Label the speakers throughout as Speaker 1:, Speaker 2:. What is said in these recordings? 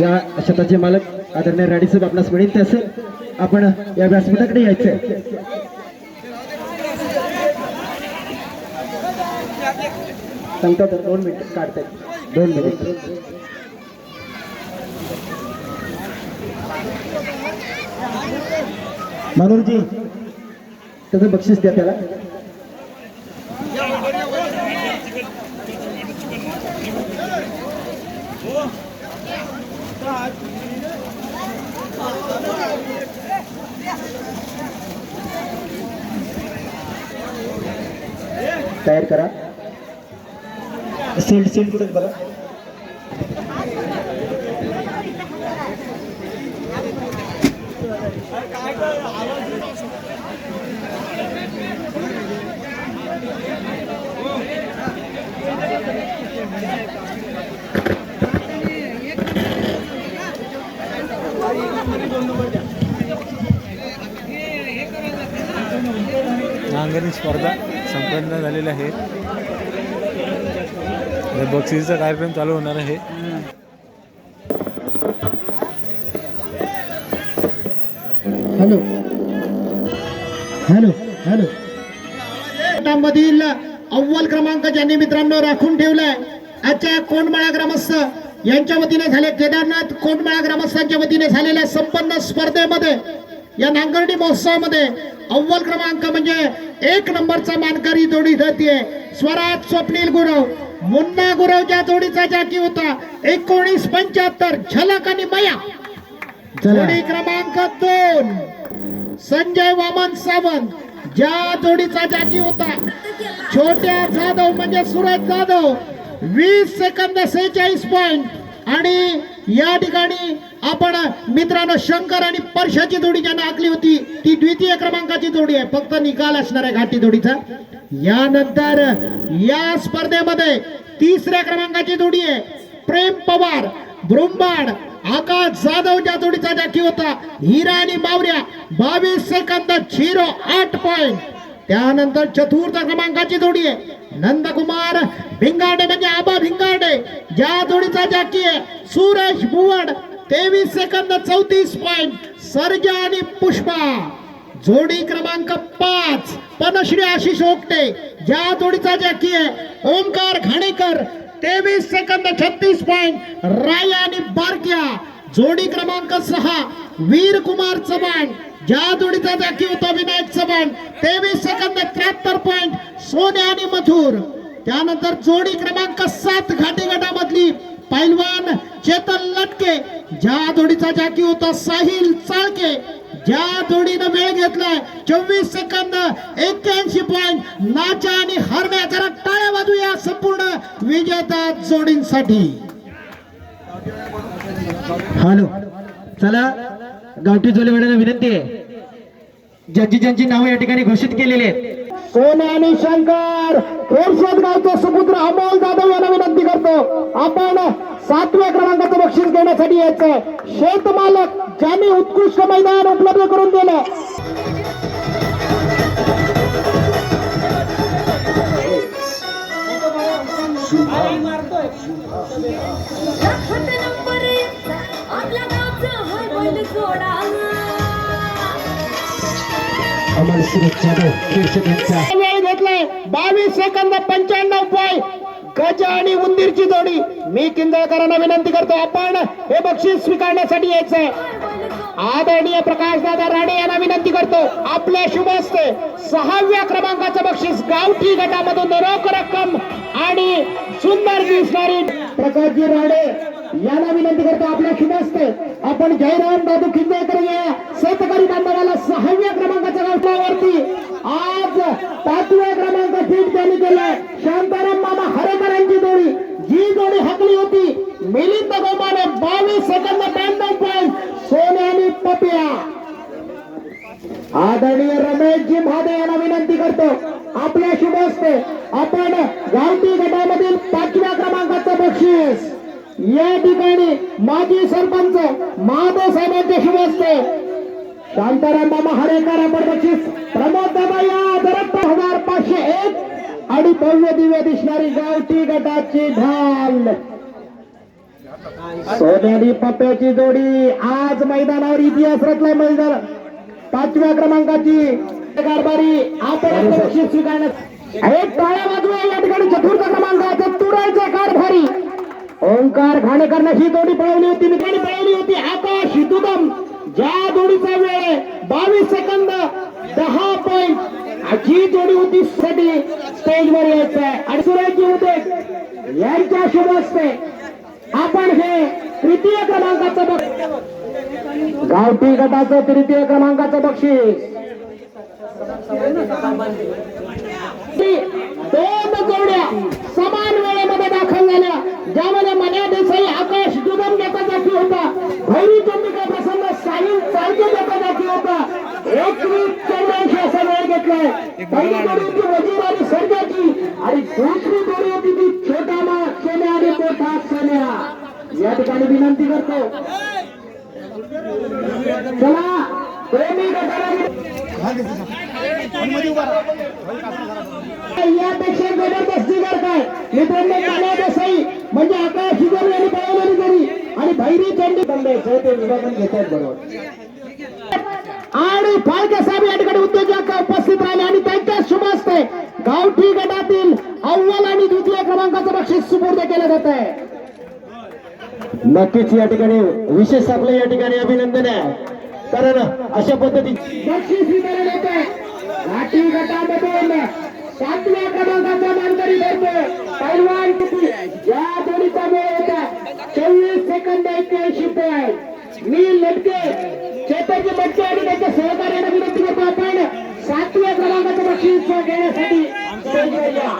Speaker 1: या शताचे मालक आदरणीय राडीसाहेब आपणास ते असेल आपण या व्यासपीठाकडे यायचंय. सांगतो तर दोन मिनिट काढताय दोन मिनिट. मानूरजी त्याचं बक्षीस द्या त्याला. तयार करा. सेल सील्ड कुठे बघा.
Speaker 2: नांगरणी स्पर्धा संपन्न झालेली आहे. आता कार्यक्रम चालू होणार आहे.
Speaker 1: हॅलो. Hello hello.
Speaker 3: मधील अव्वल क्रमांक ज्यांनी मित्रांनो राखून ठेवलाय आजच्या कोंडमाळा ग्रामस्थ यांच्या वतीने झाले केदारनाथ कोंडमाळा ग्रामस्थांच्या वतीने झालेल्या संपन्न स्पर्धेमध्ये या नांगरणी महोत्सवामध्ये अव्वल क्रमांक म्हणजे एक नंबरचा मानकरी जोडी धरतीये. स्वराज स्वप्नील गुरव मुन्ना गुरव ज्या जोडीचा जाकी होता. एकोणीस पंच्याहत्तर झलक आणि मया. जोडी क्रमांक दोन संजय वामन सावंत. ज्या जोडीचा जागी होता. छोट्या जाधव म्हणजे सुरज जाधव. वीस सेकंद सेहेचाळीस पॉइंट आणि या ठिकाणी आपण मित्रांनो शंकर आणि परशाची जोडी ज्यांना आखली होती ती द्वितीय क्रमांकाची जोडी आहे. फक्त निकाल असणार आहे घाटी जोडीचा. यानंतर या स्पर्धेमध्ये तिसऱ्या क्रमांकाची जोडी आहे. प्रेम पवार ब्रुंबाड आकाश जाधवच्या जोडीचा जाकी होता. हिरा आणि मावऱ्या बावीस सेकंद झिरो आठ पॉइंट त्यानंतर चतुर्थ क्रमांकाची जोडी आहे. नंदकुमार भिंगाडे म्हणजे आबा भिंगाडे. ज्या जोडीचा जाकी आहे सुरेश बुवड तेवीस सेकंद चौतीस पॉइंट सर्जा आणि पुष्पा. जोडी क्रमांक पाच पनश्री आशिष ओकटे. ज्या जोडीचा जॅकी आहे ओंकार घाणेकर तेवीस सेकंद छत्तीस पॉइंट. राय आणि बारक्या. जोडी क्रमांक सहा वीर कुमार चव्हाण. ज्या जोडीचा जाकी होता विनायक चव्हाण. तेवीस सेकंद त्र्याहत्तर पॉइंट. सोने आणि मथुर. त्यानंतर जोडी क्रमांक सात घाटी गटामधली पैलवान चेतन लटके. ज्या जोडीचा जाकी होता साहिल चाळके. ज्या जोडीनं वेळ घेतलाय चोवीस सेकंद एक्क्याऐंशी पॉइंट नाचा आणि हरण्या जरा टाळ्या वाजूया संपूर्ण विजेता जोडींसाठी.
Speaker 1: हॅलो. चला गावठी जोलीवाड्याला विनंती आहे. ज्यांची ज्यांची नावं या ठिकाणी घोषित केलेली आहेत.
Speaker 3: सोने आणि शंकर? गावचे सुपुत्र अमोल जाधव यांना विनंती करतो. आपण सातव्या क्रमांकाचं बक्षीस घेण्यासाठी यायचंय शेतमालक ज्यांनी उत्कृष्ट मैदान उपलब्ध करून दिलं. वेळ घेतलाय. बावीस सेकंद पंच्याण्णव पॉईंट गज आणि उंदीरची जोडी. मी किंजळकरांना विनंती करतो आपण हे बक्षीस स्वीकारण्यासाठी यायचंय आदरणीय प्रकाश दादा राणे यांना विनंती करतो आपल्या शुभ असते सहाव्या क्रमांकाचं बक्षीस गावठी गटामधून रोख रक्कम आणि सुंदर दिसणारी प्रकाशजी राणे यांना विनंती करतो आपल्या शुभ असते आपण जयराम दादू किंजळकर या शेतकरी बांधवाला सहाव्या क्रमांकाच्या गावठावरती आज पाचव्या क्रमांक फिट त्यांनी केलाय शांताराम मामा हरेकरांची जोडी. जी जोडी हकली होती मिलिंद गोमाने बावीस सेकंद ब्याण्णव पॉईंट सोन्यानी पपिया. आदरणीय रमेशजी महादे यांना विनंती करतो आपल्या शुभ असते आपण गावठी गटामधील पाचव्या क्रमांकाचं बक्षीस. या ठिकाणी माजी सरपंच महादेव साहेबांचे शुभ असते शांताराम मामा हरेकर आपण बक्षीस प्रमोद दादा या दरत हजार पाचशे एक. आणि भव्य दिव्य दिसणारी गावठी गटाची ढाल. सोनेरी पप्प्याची जोडी. आज मैदानावर इतिहास रचलाय मैदान. पाचव्या क्रमांकाची कारभारी आपण बक्षीस स्वीकारण्यात. एक टाळ्या बाजू या ठिकाणी चतुर्थ क्रमांकाचे तुरायचे कारभारी. ओंकार घाणेकरनं ही जोडी पळवली होती. मित्रांनी पळवली होती आकाश दुदम. ज्या जोडीचा वेळ आहे बावीस सेकंद दहा पॉईंट जी जोडी होती साठी स्टेजवर यायचं आहे. आणि सुरेशजी होते यांच्या शुभ असते आपण हे तृतीय क्रमांकाचं बक्षीस गावठी गटाचं तृतीय क्रमांकाचं बक्षीस. दोन जोड्या समान वेळेमध्ये दाखल झाल्या. ज्या मन्या देसाई आकाश दुबम घेता जाती होता भैरी चंदिका प्रसन्न साहिल चालके घेता जाती होता एकवीस चौऱ्याऐंशी असा वेळ वजीर आणि सर्जाची आणि दुसरी होती ती छोटा मा सोन्या आणि मोठा सोन्या या ठिकाणी विनंती करतो चला प्रेमी यापेक्षा जबरदस्ती करताय मित्रांनो काला देसाई म्हणजे आकाश जरी आणि पळवली जरी आणि भैरी चंडी बंदायचं ते विभागून घेतात बरोबर आणि फाळके साहेब गावठी गटातील अव्वल आणि द्वितीय क्रमांकाचं बक्षीस सुपूर्द केलं जात आहे.
Speaker 1: नक्कीच या ठिकाणी विशेष आपलं या ठिकाणी अभिनंदन आहे. कारण अशा पद्धती
Speaker 3: बक्षीस वितरण होत आहे. घाटी गटामधून सातव्या क्रमांकाचा मानकरी ठरतो पैलवान किती? या दोन्हीचा वेळ होता चोवीस सेकंद एक्क्याऐंशी पॉईंट मी लटके. चेतक मटके आणि त्याच्या सहकार्याने विनंती करतो आपण सातव्या क्रमांकाचं बक्षीस घेण्यासाठी स्टेजवर या.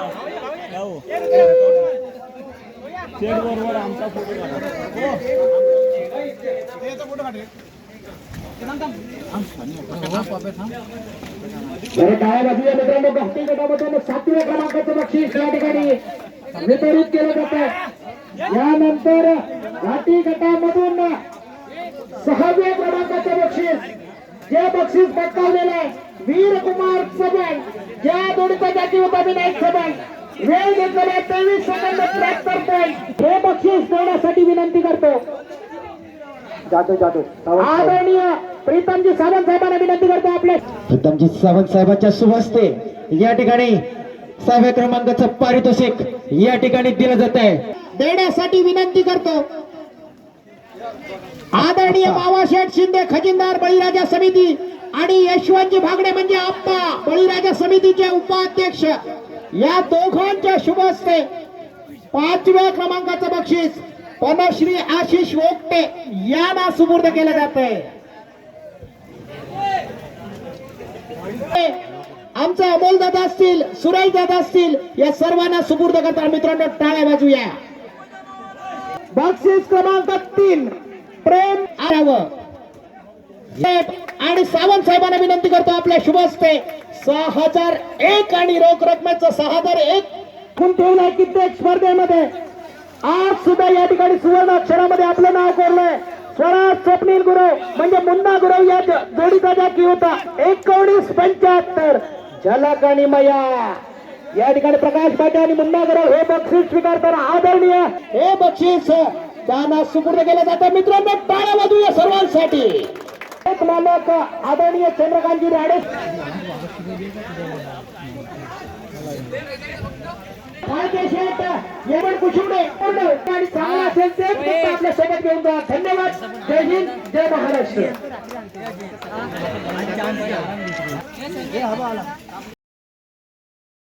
Speaker 3: बरं डाव्या बाजूला मित्रांनो? भक्ती गटामधून सातव्या क्रमांकाचं बक्षीस या ठिकाणी वितरित केलं जात आहे. यानंतर घाटी गटामधून सहाव्या क्रमांकाचं बक्षीस. जे बक्षीस पटकावलेलं आहे वीरकुमार चव्हाण. ज्या जोडीचा जाती होता विनायक चव्हाण. वेळ घेतलेला तेवीस सेकंद त्र्याहत्तर पॉईंट हे बक्षीस देण्यासाठी विनंती करतो.
Speaker 1: जातो जातो
Speaker 3: आदरणीय प्रीतमजी सावंत साहेबांना विनंती करतो आपल्या
Speaker 1: प्रीतमजी सावंत साहेबांच्या असते या ठिकाणी सहाव्या क्रमांकाचं पारितोषिक या ठिकाणी दिलं जात आहे.
Speaker 3: देण्यासाठी विनंती करतो. आदरणीय मावाशेठ शिंदे खजिनदार बळीराजा समिती आणि यशवंतजी भागडे म्हणजे आप्पा बळीराजा समितीचे उपाध्यक्ष. या दोघांच्या शुभ असते पाचव्या क्रमांकाचं बक्षीस पनश्री आशिष ओकटे यांना सुपूर्द केलं जात आहे आमचा अमोल दादा असतील सुरेश दादा असतील या सर्वांना सुपूर्द करताना मित्रांनो टाळ्या वाजूया. बक्षीस क्रमांक तीन प्रेम आरावं आणि सावंत साहेबांना विनंती करतो आपल्या शुभ असते सहा हजार एक आणि रोख रकमेचं सहा हजार एक. खून ठेवलाय कित्येक स्पर्धेमध्ये. आज सुद्धा या ठिकाणी सुवर्ण अक्षरामध्ये आपलं नाव कोरलंय. स्वराज स्वप्नील गुरव म्हणजे मुन्ना गुरव या जोडीचा जाकी होता. एकोणीस पंच्याहत्तर. झलक आणि मया. या ठिकाणी प्रकाश पाटे आणि मुन्ना गुरव हे बक्षीस स्वीकारताना आदरणीय. हे बक्षीस त्यांना सुपूर्द केलं जातं. मित्रांनो टाळ्या वाजूया सर्वांसाठी. मालक आदरणीय चंद्रकांतजी पूर्ण आणि चांगला असेल ते आपल्यासोबत घेऊन जा. धन्यवाद. जय हिंद जय महाराष्ट्र.